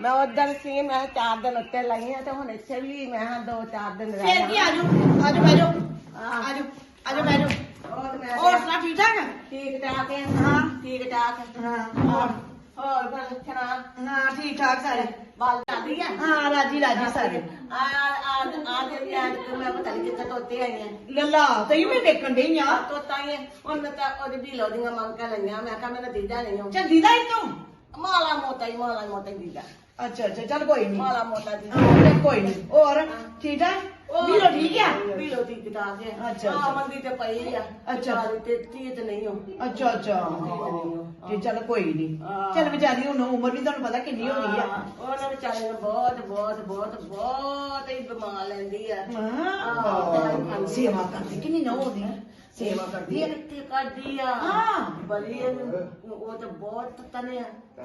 ਮੈਂ ਉਧਰ ਸੀ ਮੈਂ ਚਾਰ ਦਿਨ ਉੱਤੇ ਲਈ ਆ ਤੇ ਹੁਣ ਇੱਥੇ ਵੀ ਮੈਂ ਦੋ ਚਾਰ ਦਿਨ ਆਜੋ? ਆਜੋ ਬੈਜੋ ਹਾਂ। ਆਜੋ ਆਜੋ ਬੈਜੋ ਹੋਰ ਮੈਂ ਠੀਕ ਠਾਕ? ਠੀਕ ਠਾਕ ਹੈ ਹਾਂ। ਠੀਕ ਠਾਕ ਹਾਂ। ਹੋਰ ਹੋਰ ਫਿਰ ਸੁਣਾ? ਹਾਂ ਠੀਕ ਠਾਕ ਸਾਰੇ। ਬਾਲ ਚੱਲਦੀ ਆ? ਹਾਂ ਰਾਜੀ ਰਾਜੀ ਸਾਰੇ। ਆ ਆ ਆ ਦੇ ਯਾਦ ਕਿ ਮੈਂ ਪਤਾ ਨਹੀਂ ਕਿੱਥੇ ਤੋਤੇ ਆਈ ਆ। ਲੱਲਾ ਤਈ ਮੈਂ ਦੇਖਣ ਡਈ ਆ। ਤੋਤਾ ਹੀ ਮੈਂ ਤਾਂ ਉਹਦੀ ਵੀ ਲੋਡੀਆਂ ਮੰਗ ਲਈਆਂ। ਮੈਂ ਕਿਹਾ ਮੇਰਾ ਦੀਦਾ ਨਹੀਂ ਹੋ ਚੱਲ ਦੀਦਾ ਹੀ ਤੂੰ? ਮਾਲਾ ਮੋਤਾ ਹੀ ਮਾਲਾ ਮੋਤਾ ਹੀ ਦੀਦਾ। ਅੱਛਾ ਅੱਛਾ ਚੱਲ ਕੋਈ ਨਹੀਂ ਮਾਲਾ ਮੋਤਾ ਦੀ ਹਾਂ ਚੱਲ ਕੋਈ ਨਹੀਂ ਹੋਰ ਠੀਕ ਠਾਕ ਵੀਰੋ ਠੀਕ ਆ? ਵੀਰੋ ਠੀਕ ਠਾਕ ਹੈ ਅੱਛਾ, ਅੱਛਾ। ਮੰਦੀ ਤੇ ਪਈ ਆ। ਅੱਛਾ। ਸਾਰੀ ਤੇ ਤੀ ਤੇ ਨਹੀਂ ਹੋ ਅੱਛਾ ਅੱਛਾ। ਜੀ ਚੱਲ ਕੋਈ ਨਹੀਂ ਹਾਂ। ਚੱਲ ਵਿਚਾਰੀ ਹੁਣ ਉਮਰ ਵੀ ਤੁਹਾਨੂੰ ਪਤਾ ਕਿੰਨੀ ਹੋ ਗਈ ਆ। ਉਹਨਾਂ ਵਿਚਾਰੇ ਨੂੰ ਬਹੁਤ ਬਹੁਤ ਬਹੁਤ ਬਹੁਤ ਹੀ ਬਿਮਾਰ ਲੈਂਦੀ ਆ। ਹਾਂ। ਸੇਵਾ ਕਰਦੀ ਕਿੰਨੀ ਨਾ ਹੋਦੀ ਸੇਵਾ ਕਰਦੀ ਹੈ। ਕਿੱਥੇ ਕਰਦੀ ਆ? ਹਾਂ। ਇਹਨੂੰ- ਉਹ ਤਾਂ ਬਹੁਤ ਤਨੇ ਆ।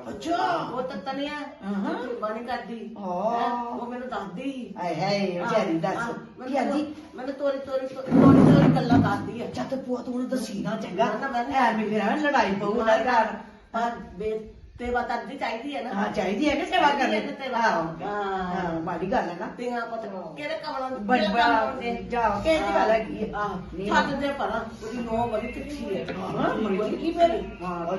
ਅੱਛਾ। ਬਹੁਤ ਤਨੇ ਆ। ਹਾਂ। ਬਣੀ ਕਰਦੀ। ਹਾਂ। ਹੈਂ, ਉਹ ਮੈਨੂੰ ਦੱਸਦੀ। ਆਏ ਹਾਏ ਵਿਚਾਰੀ ਦੱਸ। ਹਾਂ, ਕੀ ਆਂਦੀ? ਮੈਨੂੰ ਤੋਰੀ ਤੋਰੀ ਤੋਰੀ ਤੋਰੀ ਗੱਲਾਂ ਦੱਸਦੀ ਆ। ਚੱਲ ਪੁਆ ਤੂੰ ਉਹਨੂੰ ਦੱਸੀ ਨਾ ਚੰਗਾ। ਨਾ, ਨਾ, ਮੈਂ ਨਹੀਂ- ਐਵੇਂ ਫਿਰ ਐਵੇਂ ਲੜਾਈ ਪਊ ਨਾ। ਘਰ। ਪਰ ਬੇ ਤੇ ਬਤਾਦੀ ਚਾਹੀਦੀ ਹੈ ਨਾ। ਹਾਂ ਚਾਹੀਦੀ ਹੈ ਕਿ ਸੇਵਾ ਕਰਨੀ ਚਾਹੀਦੀ ਹੈ ਤੇ ਹਾਂ ਹਾਂ। ਹਾਂ ਮਾੜੀ ਗੱਲ ਹੈ ਨਾ। ਤੀਆਂ ਪੁੱਤ ਕਿਹੜੇ ਕਮਲਾਂ ਨੂੰ ਬੜੀ ਬੜਾ ਜਾ ਕੇ ਦੀ ਗੱਲ ਹੈਗੀ ਹੈ। ਆ ਨਹੀਂ। ਛੱਡ ਦੇ ਪਰ ਉਹਦੀ ਨੋ ਬੜੀ ਤਿੱਖੀ ਹੈ। ਹਾਂ ਮਰਜ਼ੀ ਕੀ ਫਿਰ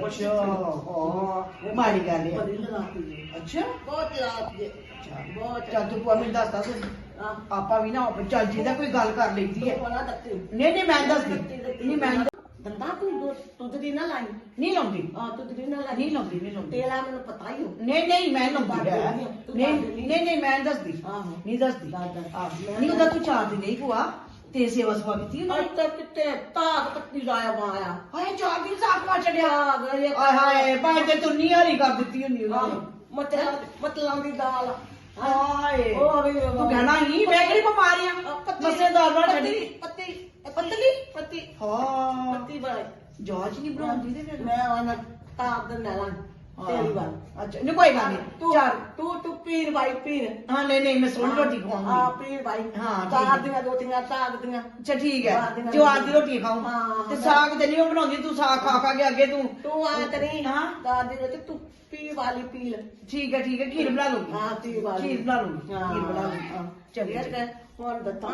ਅੱਛਾ। ਹਾਂ ਮਾੜੀ ਗੱਲ ਹੈ। ਬੜੀ ਲੜਾਕੀ ਹੈ। ਅੱਛਾ। ਬਹੁਤ ਲੜਾਕੀ ਹੈ ਬਹੁਤ ਚੱਲ ਤੂੰ ਪੁਆ ਮੈਨੂੰ ਦੱਸਦਾ ਤੂੰ ਆ ਆਪਾਂ ਵੀ ਨਾ ਚੱਲ ਜਿਹਦਾ ਕੋਈ ਗੱਲ ਕਰ ਲਈਦੀ ਹੈ। ਕੋਣਾ ਦੱਤੀ। ਨਹੀਂ ਨਹੀਂ ਮੈਂ ਦੱਸਦੀ। ਨਹੀਂ ਮੈਂ ਨੀ- ਦੰਦਾ ਤੂੰ ਦੋ ਤੁਧ ਦੀ ਨਾ ਲਾਈ। ਨਹੀਂ ਲਾਉਂਦੀ। ਆ ਤੁਧ ਦੀ ਨਾ ਲਾਈ। ਨਹੀਂ ਲਾਉਂਦੀ ਨਹੀਂ ਲਾਉਂਦੀ। ਤੇਰਾ ਮੈਨੂੰ ਪਤਾ ਹੀ ਹੋ ਨਹੀਂ ਨਹੀਂ ਮੈਂ ਲਾਉਂਦੀ ਹੈ। ਨਹੀਂ ਨਹੀਂ ਨਹੀਂ ਮੈਂ ਨੀ ਦੱਸਦੀ। ਆਹੋ। ਨਹੀਂ ਦੱਸਦੀ। ਦੱਸ, ਦੱਸ। ਆਹ, ਨਹੀਂ ਉਹਦਾ ਤੂੰ ਚਾਰ ਦੀ ਨਹੀਂ ਭੂਆ ਤੇ ਸੇਵਾ ਸੁਭਾ ਕੀਤੀ ਉਹਨੇ। ਅੱਤੇ ਕਿਤੇ ਤਾਕ ਪੱਤੀ ਲਾਇਆ ਮਾਇਆ ਹਾਏ ਚਾਰ ਦਿਨ ਸਾਖ ਪਾ ਛੜਿਆ ਆ ਗਏ ਆਏ ਹਾਏ ਭਾਈ ਤੇ ਤੂੰ ਨਿਹਾਰੀ ਕਰ ਦਿੱਤੀ ਹੁੰਦੀ ਉਹਨਾਂ। ਨੇ ਮਤਲਬ ਮਤਲਾਂ ਦੀ ਦਾਲ। ਹਾਏ। ਉਹ ਵੀ ਤੂੰ ਕਹਿਣਾ ਹੀ ਮੈਂ ਕਿਹੜੀ ਬਿਮਾਰੀ ਆ? ਮਸੇਦਾਰ ਨਾ ਛੱਡੀ। ਪੱਤੀ। ਪਤਲੀ? ਪੱਤੀ ਹਾਂ ਪੱਤੀ ਬਾਈ ਜਾਂਚ ਨਹੀਂ ਬਣਾਉਂਦੀ ਤੇ ਫਿਰ ਮੈਂ ਉਹਨਾਂ ਤਾਪ ਦੇ ਨਾਲਾਂ ਤੇਰੀ ਬਾਈ ਅੱਛਾ ਨਹੀਂ ਕੋਈ ਗੱਲ ਨਹੀਂ ਤੂੰ ਚਾਰ ਤੂੰ ਤੂੰ ਪੀਰ ਬਾਈ ਪੀਰ ਹਾਂ ਨਹੀਂ ਨਹੀਂ ਮੈਂ ਸੋਹਣੀ ਰੋਟੀ ਆ ਖਵਾਉਂਗੀ ਪੀਰ ਬਾਈ ਹਾਂ, ਠੀਕ ਤਾਰ ਹੈ। ਦੀਆਂ ਰੋਟੀਆਂ ਤਾਕ ਦੀਆਂ ਅੱਛਾ ਠੀਕ ਚਾਰ ਹੈ ਦਿਨਾਂ ਜੋ ਦੀ ਅੱਜ ਦੀ ਰੋਟੀ ਖਾਉਂ ਹਾਂ। ਤੇ ਸਾਗ ਤੇ ਨਹੀਂ ਉਹ ਬਣਾਉਂਦੀ ਤੂੰ ਸਾਗ ਖਾ ਖਾ ਕੇ ਅੱਗੇ ਤੂੰ ਤੂੰ ਆ ਕਰੀ ਹਾਂ। ਤਾਰ ਦੀ ਰੋਟੀ ਤੂੰ ਪੀਰ ਵਾਲੀ ਪੀਰ ਠੀਕ ਹੈ ਠੀਕ ਹੈ ਖੀਰ ਬਣਾ ਲੂੰਗੀ ਹਾਂ ਪੀਰ ਵਾਲੀ ਖੀਰ ਬਣਾ ਲੂੰਗੀ ਹਾਂ। ਖੀਰ ਬਣਾ ਲੂੰਗੀ ਹਾਂ। ਚੱਲ ਠੀਕ ਹੈ? ਹੁਣ ਦੱਤਾਂ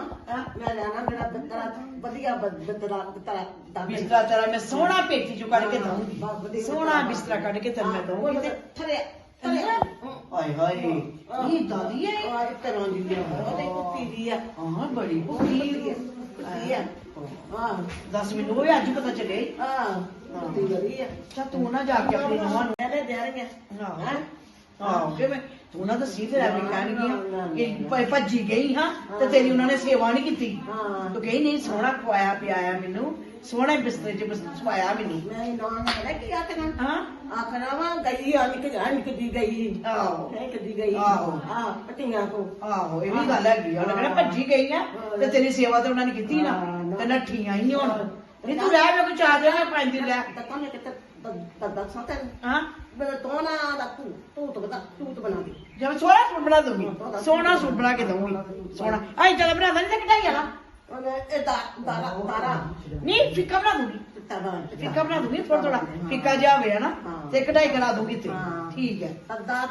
ਮੈਂ ਲੈਣਾ ਮੇਰਾ ਦੱਤਰਾ ਵਧੀਆ ਦੱਤਰਾ ਦਾ ਬਿਸਤਰਾ ਤੇਰਾ ਮੈਂ ਸੋਹਣਾ ਪੇਟੀ ਚੋਂ ਕੱਢ ਕੇ ਹਾਂ, ਦਊਂਗੀ। ਵਧੀਆ ਸੋਹਣਾ ਬਿਸਤਰਾ ਕੱਢ ਕੇ ਤੈਨੂੰ ਮੈਂ ਦਊਂਗੀ ਤੇ ਥਰੇ ਥਰੇ। ਹਾਏ ਹਾਏ। ਇਹ ਦਾਦੀ ਹੈ ਆ ਇੱਕ ਤਰ੍ਹਾਂ ਦੀ ਆ। ਉਹਦੇ ਕੁੱਤੀ ਦੀ ਆ। ਹਾਂ ਬੜੀ ਕੁੱਤੀ ਕੁੱਤੀ ਆ ਹਾਂ। ਦੱਸ ਮੈਨੂੰ ਉਹ ਅੱਜ ਪਤਾ ਚੱਲੇ ਹਾਂ ਕੁੱਤੀ ਬੜੀ ਆ। ਚਾ ਤੂੰ ਨਾ ਜਾ ਕੇ ਆਪਣੀ ਨੂੰਹਾਂ ਨੂੰ। ਇਹਨੇ ਦੇਣਗੇ ਹਾਂ। ਹਾਂ? ਕਿ ਮੈਂ ਤੂੰ ਨਾ ਤੇ ਐਵੇਂ ਕਹਿਣਗੀਆਂ ਕਿ ਭ- ਭੱਜੀ ਗਈ ਹਾਂ ਤੇ ਤੇਰੀ ਉਹਨਾਂ ਨੇ ਸੇਵਾ ਨਹੀਂ ਕੀਤੀ। ਹਾਂ। ਤੂੰ ਕਹੀ ਨਹੀਂ ਸੋਹਣਾ ਖਵਾਇਆ ਪਿਆਇਆ ਮੈਨੂੰ। ਸੋਹਣੇ ਬਿਸਤਰੇ 'ਚ ਬਿਸਤਰਾ ਸਵਾਇਆ ਮੈਨੂੰ। ਮੈਂ ਨਾਂ ਨਾ ਕੀ ਆਖਣਾ? ਹਾਂ? ਆਖਣਾ ਵਾ ਗਈ ਆ ਨਿਕ ਜਾ ਨਿਕ ਦੀ ਗਈ। ਆਹੋ। ਹੈ ਕਦੀ ਗਈ। ਆਹੋ। ਹਾਂ ਪਟੀਆਂ ਕੋ। ਆਹੋ ਇਹ ਵੀ ਗੱਲ ਹੈਗੀ। ਉਹਨੇ ਕਹਿਣਾ ਭੱਜੀ ਗਈ ਆ ਤੇ ਤੇਰੀ ਸੇਵਾ ਤੇ ਉਹਨਾਂ ਨੇ ਕੀਤੀ ਨਾ। ਤੇ ਨੱਠੀਆਂ ਹੀ ਹੁਣ। ਨਹੀਂ ਤੂੰ ਰਹਿ ਮੈਂ ਚਾਰ ਦਿਨ ਪੰਜ ਲੈ। ਤਾਂ ਕੋਨੇ ਕਿਤੇ ਤੋਂ ਤੂੰ ਤੂੰ ਤਾਂ ਤੂੰ ਤਾਂ ਤੇ ਫਿੱਕਾ ਬਣਾ ਦੂੰਗੀ ਥੋੜਾ ਥੋੜਾ ਫਿੱਕਾ ਜਿਹਾ ਹੋਵੇ ਨਾ। ਤੇ ਕਢਾਈ ਕਰਾ ਦੂੰਗੀ ਤੇ ਹਾਂ। ਠੀਕ ਹੈ। ਤਦਾ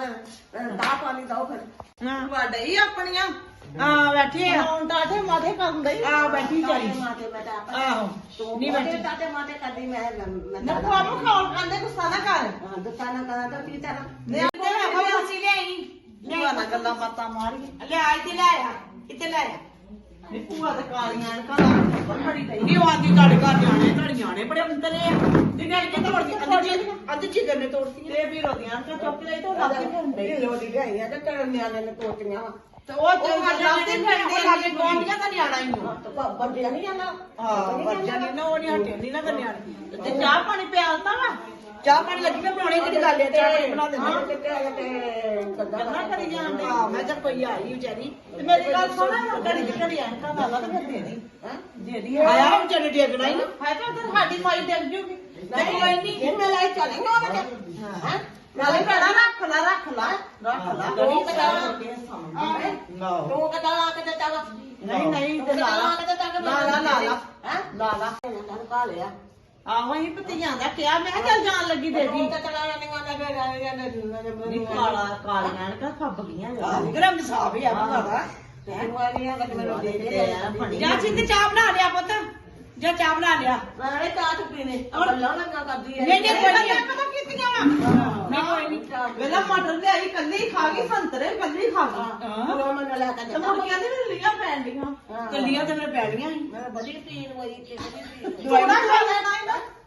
ਦਾ ਪਾਣੀ ਦਓ ਫਿਰ। ਹਾਂ। ਤੁਹਾਡੇ ਹੀ ਆਪਣੀਆਂ। ਹਾਂ ਬੈਠੀ ਆ। ਹੁਣ ਟਾਟੇ ਮਾਥੇ ਦਈ ਆ ਬੈਠੀ। ਮਾਥੇ ਬੈਠਾ ਆਹੋ। ਨਹੀਂ ਨਹੀਂ ਬੈਠੀ। ਟਾਟੇ ਮਾਥੇ ਕਰਦੀ ਮੈਂ ਨਾ ਤੂੰ ਆਪੂ ਖਾਣ ਦੁਕਾਨਾਂ ਕਰਾਂ ਤਾਂ ਕੀ ਕਰਾਂ? ਨੇ ਤੇ ਆਪਾਂ ਵੀ ਅਸੀਂ ਲਿਆਈ ਭੂਆ ਨਾਲ ਗੱਲਾਂ ਬਾਤਾਂ ਮਾਰੀ ਲੈ ਆ ਇੱਥੇ ਲੈ ਆ ਇੱਥੇ ਲੈ ਆ। ਨੀ ਭੂਆ ਤੇ ਕਾਲੀਆਂ ਅਣਕਾਂ ਬੜੀ ਪਈ। ਨਹੀਂ ਉਹ ਆਂਦੀ ਤੁਹਾਡੇ ਘਰ ਨਿਆਣੇ ਤੁਹਾਡੇ ਨਿਆਣੇ ਬੜੇ ਅੰਤਰੇ ਆ। ਤੇ ਗੱਲ ਕਿ ਤੋੜਦੀ ਅੱਧੀ ਚੀ ਅੱਧੀ ਚਿਕਨ ਨੇ ਤੋੜਤੀ। ਤੇ ਵੀ ਰੋਦੀਆਂ ਅਣਕਾਂ ਚੁੱਕ ਲਈ ਤਾਂ ਲੱਗ ਕੇ ਹੁੰਦੀ ਲੋਦੀ ਗਈਆਂ ਤੇ ਤੇਰੇ ਨਿਆਣੇ ਨੇ ਤੋਤੀਆਂ ਵਾ। ਤੇ ਉਹ ਤੇ ਲੱਭਦੀ ਫਿਰਦੀ ਆ ਲਾਗੇ ਗਵਾਂਢੀਆਂ ਦਾ ਨਿਆਣਾ ਹੀ ਉਹ ਤਾਂ ਬੰਦਿਆ ਨਹੀਂ ਜਾਂਦਾ ਹਾਂ ਬੱਚਾ ਨਹੀਂ ਨਾ ਉਹ ਨਹੀਂ ਹਟੇ ਨਹੀਂ ਨਾ ਕਰਨਿਆ ਤੇ ਚਾਹ ਪਾਣੀ ਪਿਆਲਤਾ ਵਾ? ਚਾਹ ਪਾਣੀ ਲੱਗੀ ਮੈਂ ਬਣਾਉਣੀ ਕਿਹੜੀ ਗੱਲ ਹੈ ਚਾਹ ਪਾਣੀ ਬਣਾ ਹਾਂ ਦਿੰਦੇ ਗੱਲਾਂ ਕਰੀ ਜਾਂਦੇ ਹਾਂ ਮੈਂ ਤਾਂ ਕੋਈ ਆਈ ਵਿਚਾਰੀ। ਤੇ ਮੇਰੀ ਗੱਲ ਸੁਣ ਘੜੀ ਦੀ ਘੜੀ ਐਂਕਾ ਲਾ ਲਾ ਤੇ ਫਿਰ ਦੇ ਦੀ। ਹਾਂ? ਦੇ ਦੀ ਆਇਆ ਵਿਚਾਰੇ ਡੇਗਣਾ ਹੀ ਹੈ ਤਾਂ ਉਧਰ ਸਾਡੀ ਮਾਈ ਡੇਗ ਜੂਗੀ। ਤੇ ਕੋਈ ਨਹੀਂ ਇਹ ਮੈਂ ਲਾਈ ਚੱਲੇਂਗੇ ਉਹਦੇ ਹਾਂ। ਨਾਲੇ ਭੈਣਾ ਰੱਖ ਲਾ ਰੱਖ ਲਾ। ਰੱਖ ਲਾ। ਤੂੰ ਕਦਾ ਨਾ ਤੂੰ ਕਦਾ ਲਾ ਕੇ ਦਿੱਤਾ ਵਾ ਨਹੀਂ ਨਹੀਂ ਤੇ ਲਾ ਲਾ ਲਾ। ਲਾ ਲਾ ਲਾ ਹੈ? ਲਾ ਲਾ। ਇਹਨਾਂ ਕਾ ਲਿਆ। ਆਹੋ ਅਸੀਂ ਭਤੀਆਂ ਦਾ ਕਿਹਾ ਮੈਂ ਕਿਹਾ ਚੱਲ ਜਾਣ ਲੱਗੀ ਦੇ ਦੀ ਤਾਂ ਚਲਾ ਨਹੀਂ ਕਾਲਾ ਕਾਲੀਆਂ ਗਈਆਂ ਗਰਮ ਸਾਫ਼ ਹੀ ਆ ਜਾ ਚਾਹ ਬਣਾ ਲਿਆ ਪੁੱਤ ਜਾ ਚਾਹ ਬਣਾ ਲਿਆ। ਮੈਂ ਚਾਹ ਚ ਪੀਨੇ ਅੱਲਾ ਲੱਗਾ ਕਰਦੀ ਹੈ ਨਹੀਂ, ਨਹੀਂ, ਕੋਈ ਨਹੀਂ। ਪਤਾ ਕੀਤੀਆਂ ਵਾ ਨਹੀਂ ਕੋਈ ਨਹੀਂ ਵੇਲਾ ਮਟਰ ਤੇ ਆਈ ਕੱਲੀ ਹੀ ਖਾ ਗਈ ਸੰਤਰੇ ਕੱਲੀ ਹੀ। ਖਾ ਗਈ ਉਹ ਮੈਨੂੰ ਲੈ ਕੇ ਤੇ ਮੁੜ ਕੇ ਆਂਦੀ ਮੈਨੂੰ ਲੀਆਂ ਪੈਣ ਡੀਆਂ। ਕੱਲੀਆਂ ਤੇ ਮੇਰੇ ਪੈ ਗਈਆਂ ਸੀ ਥੋੜਾ ਖਾ ਲੈਣਾ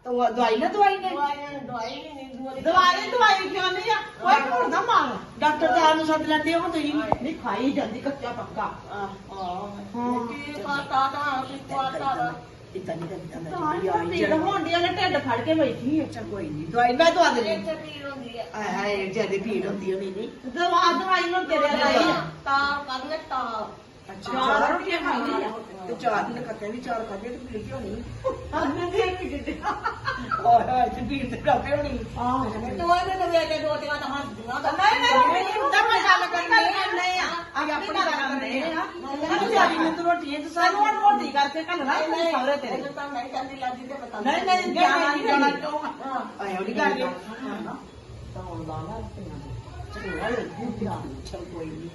ਤੂੰ ਦਵਾਈ ਨਾ ਦਵਾਈ ਨੇ? ਦਵਾਈ ਦਵਾਈ ਨਹੀਂ ਦਵਾਈ ਦਵਾਈ ਕਿਉਂ ਨਹੀਂ ਆ? ਕੋਈ ਘੋੜ ਨਾ ਮਾਰ। ਡਾਕਟਰ ਸਾਹਿਬ ਨੂੰ ਸੱਦ ਲੈਂਦੇ ਹੋ। ਤੁਸੀਂ ਨਹੀਂ ਖਾਈ ਜਾਂਦੀ ਕੱਚਾ ਪੱਕਾ। ਹਾਂ। ਕੀ ਪਾਤਾ ਦਾ ਕੀ ਪਾਤਾ ਦਾ ਇਤਾਂ ਨਹੀਂ ਕਰਦਾ ਹੀ ਤਾਂ ਪੀੜ ਹੋਣ ਡਈ ਉਹਨੇ ਢਿੱਡ ਫੜ ਕੇ ਬੈਠੀ ਹੈ ਚੱਲ ਕੋਈ ਨਹੀਂ ਦਵਾਈ ਮੈਂ ਦਵਾ ਦੇਣੀ ਇੱਥੇ ਪੀੜ ਹੁੰਦੀ ਹੈ ਆਏ ਹਾਏ ਜ਼ਿਆਦਾ ਭੀੜ ਹੁੰਦੀ ਹੋਣੀ ਨਹੀਂ ਦਵਾ ਦਵਾਈ ਨੂੰ ਤੇਰੇ ਲਈ ਤਾਂ ਕਰਨੇ ਤਾਂ। ਚਾਰ ਰੋਟੀਆਂ ਖਾਣੀ ਆ? ਤੇ ਚਾਰ ਦਿਨ ਕੱਟੇ ਵੀ ਚਾਰ ਖਾਦੇ ਤੇ ਭੀੜ ਕਿਉਂ ਨਹੀਂ ਅੰਨੇ ਦੇ ਕੇ ਦਿੱਤੇ ਓਏ ਤੇ ਤੇ ਕਾਪੇ ਹੋਣੀ। ਆਹ ਦੇ ਵੇ ਕੇ ਦੋ ਤਿੰਨ ਤਾਂ ਹੱਸਦੀਆਂ ਤਾਂ ਨਹੀਂ ਨਹੀਂ ਨਹੀਂ ਤਾਂ ਮੈਂ ਗੱਲ ਕਰਨੀ ਨਹੀਂ ਆ? ਆ। ਆਪਣੀ ਗੱਲ ਕਰਨੀ ਆ ਸਾਨੂੰ ਜਾਰੀ ਨੂੰ ਤੂੰ ਰੋਟੀ ਤੇ ਸਾਨੂੰ ਹੁਣ ਰੋਟੀ ਕਰਕੇ ਘੱਲਣਾ ਤੂੰ ਸਹੁਰੇ ਤੇਰੇ। ਇਹ ਤਾਂ ਨਹੀਂ ਜਾਂਦੀ ਲੱਗੀ ਤੇ ਪਤਾ ਨਹੀਂ ਨਹੀਂ ਜਾਣਾ ਨਹੀਂ। ਜਾਣਾ ਕਿਉਂ? ਹਾਂ। ਆਏ ਉਹਦੀ ਗੱਲ ਹੈ। ਤਾਂ ਹੁਣ ਲਾਣਾ ਚਲ ਕੋਈ ਨਹੀਂ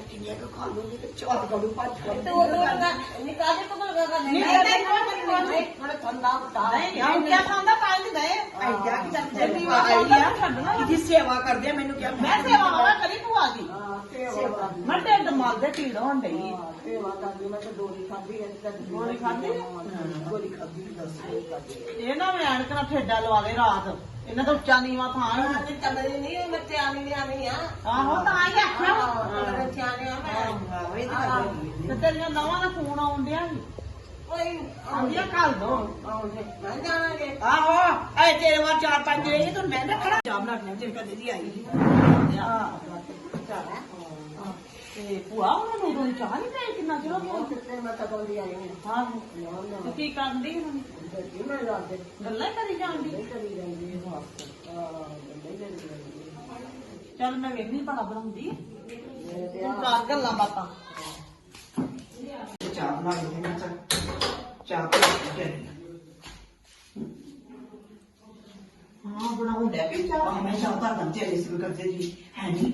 ਚੱਕੀਆਂ ਕੋ ਖਾ ਲੂੰਗੀ ਤੇ ਚਾਰ ਕਰੂ ਭੱਜ ਤੇ ਉਹ ਤਾਂ ਨਿਕਾਲੇ ਤੋਂ ਕਰ ਕਰ ਨਹੀਂ ਨਹੀਂ ਥੋੜਾ ਠੰਡਾ ਬਤਾ ਨਹੀਂ ਆਉਂ ਕਿਆ ਖਾਂਦਾ ਕਾਲ ਨਹੀਂ ਗਏ ਕਿ ਚੱਲ ਜੱਦੀ ਆ ਛੱਡਣਾ ਜਿਹਦੀ ਸੇਵਾ ਕਰਦੇ ਆ ਮੈਨੂੰ ਕਿਹਾ ਮੈਂ ਸੇਵਾ ਵਾਲਾ ਕਰੀ ਤੂੰ ਆ ਸੇਵਾ ਮੈਂ ਢਿੱਡ ਮਲਦੇ ਪੀੜ ਹੋਣ ਡਈ ਸੇਵਾ ਕਰਦੀ ਮੈਂ ਤਾਂ ਦੋਰੀ ਖਾਂਦੀ ਐ ਤੇ ਗੋਲੀ ਖਾਧੀ? ਗੋਲੀ ਖਾਦੀ ਦੱਸ ਇਹ ਨਾ ਮੈਂ ਐਨਕਾਂ ਠੇਡਾ ਲਵਾ ਦੇ ਰਾਤ ਇਹਨਾਂ ਥਾਂ ਹੈ ਤੇ ਆਹੋ ਆਖਿਆ ਵਾ। ਤਾਂ ਹੈਗੀ ਹੈ। ਤੇ ਤੇਰੀਆਂ ਨਵਾਂ ਦਾ ਫੋਨ ਆਉਣ ਡਿਆ ਸੀ? ਓਏ ਆਉਂਦੀਆਂ ਕੱਲ ਦੋ ਆਉਂਦੇ ਮੈਂ ਜਾਣਾਂਗੇ ਆਹੋ ਐ ਤੇਰੇ ਵਾਰ ਚਾਰ ਪੰਜ ਰਹੇ ਤੂੰ ਮੈਂ ਰੱਖਣਾ ਚਾਹ ਬਣਾ ਕੇ ਜਿੰਨ ਕਦੇ ਦੀ ਆਈ ਤੇ ਭੂਆ ਉਹਨਾਂ ਨੂੰ ਉਦੋਂ ਚਾਹ ਨਹੀਂ ਪਈ ਕਿੰਨਾ ਚਿਰ ਹੋ ਗਿਆ? ਤਾਂ ਬੰਦੀ ਆਈ ਹਾਂ ਹਾਂ। ਤੇ ਕੀ ਕਰਦੀ ਨੇ ਗੱਡੀ ਮੈਂ ਲਾ ਦੇ ਗੱਲਾਂ ਹੀ ਕਰੀ ਜਾਂਦੀ। ਕਰੀ ਜਾਂਦੀ ਹੈ ਹਾਂ ਹਾਂ ਨਹੀਂ ਜਾਂਦੀ ਚੱਲ ਮੈਂ ਵੇਖਣੀ ਬੜਾ ਬਣਾਉਂਦੀ ਤੇ ਕਰ ਗੱਲਾਂ ਬਾਤਾਂ। ਚਾਹ ਬਣਾ ਕੇ ਮੈਂ ਚੱਲ ਚਾਹ ਪੀ ਕੇ ਹਾਂ ਬਣਾਉਂਦਾ ਵੀ ਚਾਹ? ਆਹ ਮੈਂ ਚਾਹ ਤਾਂ ਤੇ ਇਸ ਵੀ ਕਰਦੇ ਜੀ ਹੈ ਨਹੀਂ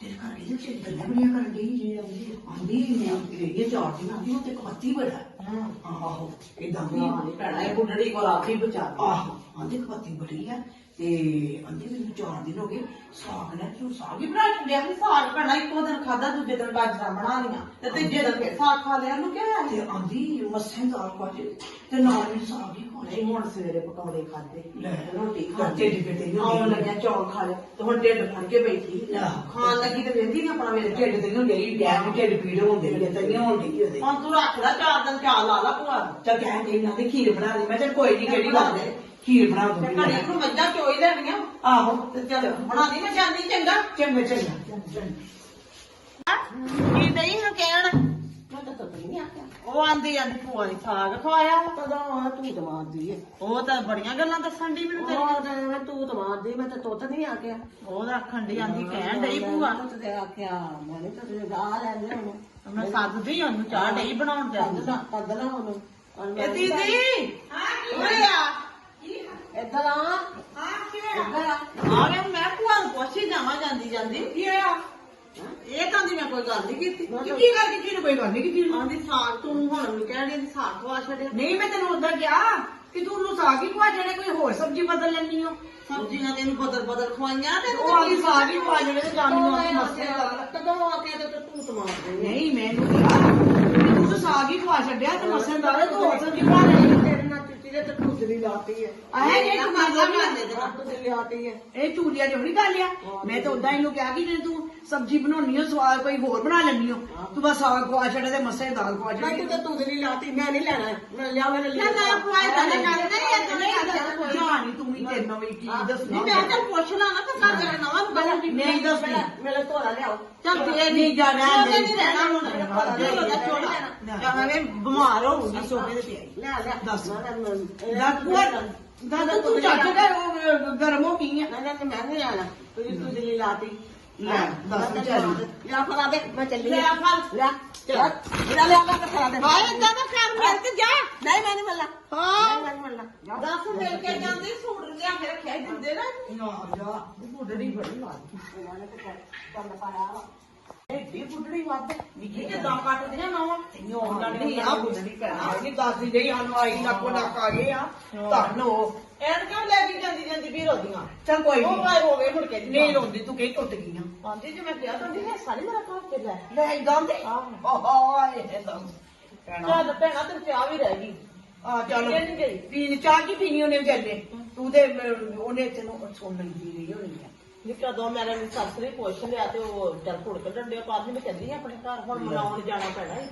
ਤੇਰੇ ਘਰ ਦੀ ਜਿਹੜੀ ਗੱਲਾਂ ਬੜੀਆਂ ਕਰਨ ਦੀ ਜੀ ਆਂਦੀ ਮੈਂ ਇਹ ਚਾਹ ਦੀ ਨਾ ਉਹ ਤੇ ਕਮਤੀ ਬੜਾ। ਆਹੋ ਇਦਾਂ ਵੀ ਭੈਣਾ ਇਹ ਬੁੱਢੜੀ ਕੋਲ ਆਪੀ ਬਚਾ ਆਹੋ ਆਂਦੀ ਕਮਤੀ ਬੜੀ ਆ। ਤੇ ਆਂਦੀ ਮੈਨੂੰ ਚਾਰ ਦਿਨ ਹੋ ਗਏ ਸਾਗ ਨੇ ਤੂੰ ਸਾਗ ਹੀ ਬਣਾ ਲਿਆ ਵੀ ਸਾਗ ਭੈਣਾ ਇੱਕੋ ਦਿਨ ਖਾਦਾ ਦੂਜੇ ਦਿਨ ਬਾਜਰਾ ਬਣਾ ਲੀਆਂ ਤੇ ਤੀਜੇ ਦਿਨ ਫੇਰ ਸਾਗ ਖਾ ਲਿਆ ਨੂੰ ਕਿਹਾ ਤੇ ਆਂਦੀ ਮੱਸੇ ਦਾਲ ਪਾਜੇ ਤੇ ਨਾਲ ਵੀ ਸਾਗ ਹੀ ਖਾਣੇ ਹੁਣ ਸਵੇਰੇ ਪਕੌੜੇ ਖਾਦੇ ਰੋਟੀ ਖਾਧੇ ਦੀ ਬੇਟੇ ਨੂੰ ਆਉਣ ਲੱਗਿਆ ਚੌਲ ਖਾ ਲਿਆ ਤੇ ਹੁਣ ਢਿੱਡ ਫੜ ਕੇ ਬੈਠੀ। ਖਾਣ ਲੱਗੀ ਤੇ ਵੇਂਦੀ ਨੀ ਆਪਣਾ ਮੇਰੇ ਢਿੱਡ ਤੇ ਨੂੰ ਗਈ ਡੈਮ ਢਿੱਡ ਪੀੜ ਹੁੰਦੇ ਨੇ ਤੇ ਨਹੀਂ ਹੁੰਦੀ ਉਹਦੇ। ਹੁਣ ਤੂੰ ਰੱਖ ਲੈ ਚਾਰ ਦਿਨ ਚਾਹ ਲਾ ਲਾ ਭੂਆ। ਤਾਂ ਕਹਿਣ ਗਈ ਨਾ ਤੇ ਖੀਰ ਬਣਾ ਦੇ ਮੈਂ ਚੱਲ ਕੋਈ ਨਹੀਂ ਕਿਹੜੀ ਗੱਲ ਹੈ? ਖੀਰ ਬਣਾ ਤੇ ਦੂੰਗੀ ਘੜੀ ਨੂੰ ਮੱਝਾਂ ਚੋਈ ਲੈਣੀਆਂ ਆਹੋ। ਤੇ ਚੱਲ ਬਣਾ ਦੀ ਮੈਂ ਜਾਂਦੀ ਚੰਗਾ? ਚੰਗਾ ਚੰਗਾ ਕੀ ਨਹੀਂ ਹਾਂ ਕਹਿਣ? ਮੈਂ ਤਾਂ ਨਹੀਂ ਉਹ ਆਂਦੀ ਆਂਦੀ ਭੂਆ ਨੇ ਸਾਗ ਖਵਾਇਆ। ਕਦੋਂ ਆ ਤੂੰ ਦਵਾਦੀ ਹੈ ਉਹ ਤਾਂ ਬੜੀਆਂ ਗੱਲਾਂ ਦੱਸਣ ਦੀ ਮੈਨੂੰ ਤੇਰੀ ਉਹ ਤਾਂ ਮੈਂ ਤੂੰ ਦਵਾਦੀ ਮੈਂ ਤਾਂ ਤੁੱਤ ਨਹੀਂ ਆਖਿਆ ਉਹ ਤਾਂ ਆਖਣ ਦੀ ਆਂਦੀ ਕਹਿਣ ਡਈ ਭੂਆ। ਤੂੰ ਤੇ ਆਖਿਆ ਮੈਂ ਤਾਂ ਤੇ ਗਾ ਲੈਂਦੇ ਹੁਣ। ਮੈਂ ਸੱਦਦੀ ਉਹਨੂੰ ਚਾਹ ਡਈ ਬਣਾਉਣ ਤੇ ਪੱਦਲਾ ਪੱਦਲਾ ਉਹਨੂੰ ਇਹ ਦੀਦੀ! ਉਰੇ ਆ। ਇੱਧਰ ਆ। ਇੱਧਰ ਆ। ਆ ਗਿਆ ਮੈਂ ਭੂਆ ਨੂੰ ਪੁੱਛੀ ਜਾਵਾਂ ਜਾਂਦੀ ਜਾਂਦੀ। ਕੀ ਆ ਇਹ ਤਾਂ ਦੀ ਮੈਂ ਕੋਈ ਗੱਲ ਨਹੀਂ ਕੀਤੀ। ਕੀ ਕਰਕੇ ਕੀ ਕੋਈ ਗੱਲ ਨਹੀਂ ਕੀਤੀ ਆਂਦੀ ਸਾਗ ਤੂੰ ਹੁਣ ਮੈਨੂੰ ਕਹਿਣ ਦੀ ਸਾਗ ਖਵਾ ਛੱਡਿਆ। ਨਹੀਂ ਮੈਂ ਤੈਨੂੰ ਉਦੋਂ ਕਿਹਾ ਕਿ ਤੂੰ ਨੂੰ ਸਾਗ ਹੀ ਖਵਾ ਜਿਹੜੇ ਕੋਈ ਹੋਰ ਸਬਜ਼ੀ ਬਦਲ ਲੈਣੀ ਹੋ ਸਬਜ਼ੀਆਂ ਤੈਨੂੰ ਬਦਲ ਬਦਲ ਖਵਾਈਆਂ ਤੇ ਉਹ ਆਲੀ ਸਾਗ ਹੀ ਖਵਾ ਜਿਹੜੇ ਤੇ ਜਾਣੀ ਨੂੰ ਆਪਣੀ ਮਸਤੇ ਕਦੋਂ ਆ ਕੇ ਤੇ ਤੂੰ ਤਮਾਰ ਦੇ ਨਹੀਂ ਮੈਨੂੰ ਕਿਹਾ ਤੂੰ ਸਾਗ ਹੀ ਖਵਾ ਛੱਡਿਆ ਤੇ ਮਸਲੇ ਦਾਲੇ ਤੂੰ ਹੋਰ ਸਬਜ਼ੀ ਬਣਾ ਲੈਣੀ ਦੇ ਤੇ ਦੂਸਰੀ ਲਾਤੀ ਹੈ ਆਹ ਇਹ ਨਾ ਤੂੰ ਮਾਜ਼ਾ ਬਣਾਉਂਦੇ ਤੇ ਨਾ। ਦੂਸਰੀ ਲਾਤੀ ਹੈ ਇਹ ਚੂਲੀਆ ਜਿਹੜੀ ਗੱਲ ਆ। ਮੈਂ ਤਾਂ ਉਦਾਂ ਇਹਨੂੰ ਕਿਹਾ ਕਿ ਜੇ ਤੂੰ ਸਬਜ਼ੀ ਬਣਾਉਣੀ ਹੋ ਸਵਾਦ ਕੋਈ ਹੋਰ ਬਣਾ ਲੈਣੀ ਹੋ। ਤੂੰ ਬਸ ਸਾਗ ਖਵਾ ਛੱਡਿਆ ਤੇ ਮਸਲੇ ਦਾਲ ਖਵਾ ਮੈਂ ਛੱਡੀ ਤੂੰ ਦੂਸਰੀ ਲਾਤੀ ਮੈਂ ਨਹੀਂ ਲੈਣਾ। ਮੈਂ ਲਿਆ ਮੇਰੇ ਲਈ ਨਾ ਨਾ ਖਵਾਏ ਤਾਂ ਗੱਲ ਨਹੀਂ ਇਹ ਤਾਂ ਨਹੀਂ ਗੱਲ ਜਾਣੀ ਤੂੰ ਵੀ ਤੈਨੂੰ ਵੀ ਕੀ ਦੱਸਣੀ। ਮੈਂ ਤਾਂ ਪੁੱਛ ਲਾ ਨਾ ਤੇ ਕਰ ਨਵਾਂ ਨੂੰ ਗੱਲ ਨਹੀਂ ਮੇਰੇ ਧੋਲਾ ਲਿਆਓ। ਚੱਲ ਫੇਰ ਨਹੀਂ ਜਾਣਾ ਉਹਦੇ ਨਹੀਂ। ਰਹਿਣਾ ਹੁਣ ਜੇ ਉਹਦਾ ਚੋੜਾ ਜਾਂ ਮੈਂ ਬਿਮਾਰ ਹੋਊਗੀ ਸੋਫੇ ਤੇ ਪਿਆਈ। ਲੈ ਲੈ। ਦੱਸ। ਦਾਦਾ ਤੂੰ ਚੱਜ ਦਾ ਉਹ ਗਰਮ ਹੋ ਗਈ ਆ। ਨਾ ਨਾ ਮੈਂ ਨਹੀਂ ਲੈਣਾ ਤੂੰ ਦੂਸਰੀ ਲਾਤੀ। ਲੈ ਦੱਸ ਵਿਚਾਰੀ ਲਿਆ ਫੜਾ ਦੇ ਮੈਂ ਚੱਲੀ ਲੈ ਫੜ। ਲੈ ਚੱਲ। ਇਹਨਾਂ ਲਿਆ ਮੈਂ ਕਥਾ ਦੇ। ਹਾਏ ਏਦਾਂ ਨਾ ਕਰ ਮਿਲ ਤੇ ਜਾ। ਨਹੀਂ ਮੈਂ ਨਹੀਂ ਮਿਲਣਾ ਹਾਂ। ਮੈਂ ਨਹੀਂ ਮਿਲਣਾ ਦੱਸ ਮਿਲ ਕੇ ਜਾਂਦੇ ਸੂਟ ਲਿਆ ਕੇ ਰੱਖਿਆ। ਹੀ ਦਿੰਦੇ ਨਾ ਨਾ ਜਾ? ਬੁੱਢੜੀ ਬੜੀ ਮਾਰਦੀ ਇਹਨਾਂ ਨੇ ਤੇ ਕੰਮ ਪਾਇਆ ਵਾ ਏਡੀ ਬੁੱਢੜੀ ਵੱਧ ਨਿੱਕੀ ਕਿਦਾਂ ਕੱਟਦੀਆਂ ਨਾ ਨਿਉ ਨਹੀਂ ਆ ਬੁੱਢੀ ਕਰਨਾ ਨਹੀਂ ਦੱਸਦੀ ਰਹੀ ਸਾਨੂੰ ਆਈ ਨੱਕੋ ਨੱਕ ਆ ਗਏ ਆ। ਧੰਨ ਹੋ। ਐਨ ਕਿਉਂ ਲੈ ਕੇ ਜਾਂਦੀ ਜਾਂਦੀ ਵੀਰ ਉਹਦੀਆਂ। ਚੱਲ ਕੋਈ ਉਹ ਨਹੀਂ ਭਾਈ ਹੋ ਗਏ ਮੁੜ ਕੇ ਨਹੀਂ ਰੋਂਦੀ ਤੂੰ ਕਹੀ ਟੁੱਟ ਗਈ ਆ। ਆਂਦੀ ਜੇ ਮੈਂ ਕਿਹਾ ਤਾਂ ਨਹੀਂ ਸਾਰੀ ਮੇਰਾ ਘਰ ਤੇ ਲੈ। ਚੱਲ ਭੈਣਾ ਤੇ ਚਾਹ ਵੀ ਰਹਿ ਗਈ। ਆ ਚੱਲ। ਪੀਣ ਚਾਹ ਕੀ ਪੀਣੀ ਉਹਨੇ ਵਿਚਾਰੇ ਅਹ, ਉਹਨੇ ਤੈਨੂੰ ਸੁਣ ਲਈ ਰਹੀ ਹੋਣੀ ਆ। ਨੀ ਕਦੋਂ ਮੇਰੇ ਨੂੰ ਸੱਸਰੀ ਪੁੱਛ ਲਿਆ ਤੇ ਉਹ ਚੱਲ ਘੁੜ ਕੇ ਡੰਡੇ ਪਾ ਮੈਂ ਚੱਲੀ ਆਂ ਆਪਣੇ ਘਰ। ਹੁਣ ਮਨਾਉਣ ਜਾਣਾ ਪੈਣਾ ਈ।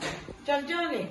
ਚੱਲ ਜਾਣੇ।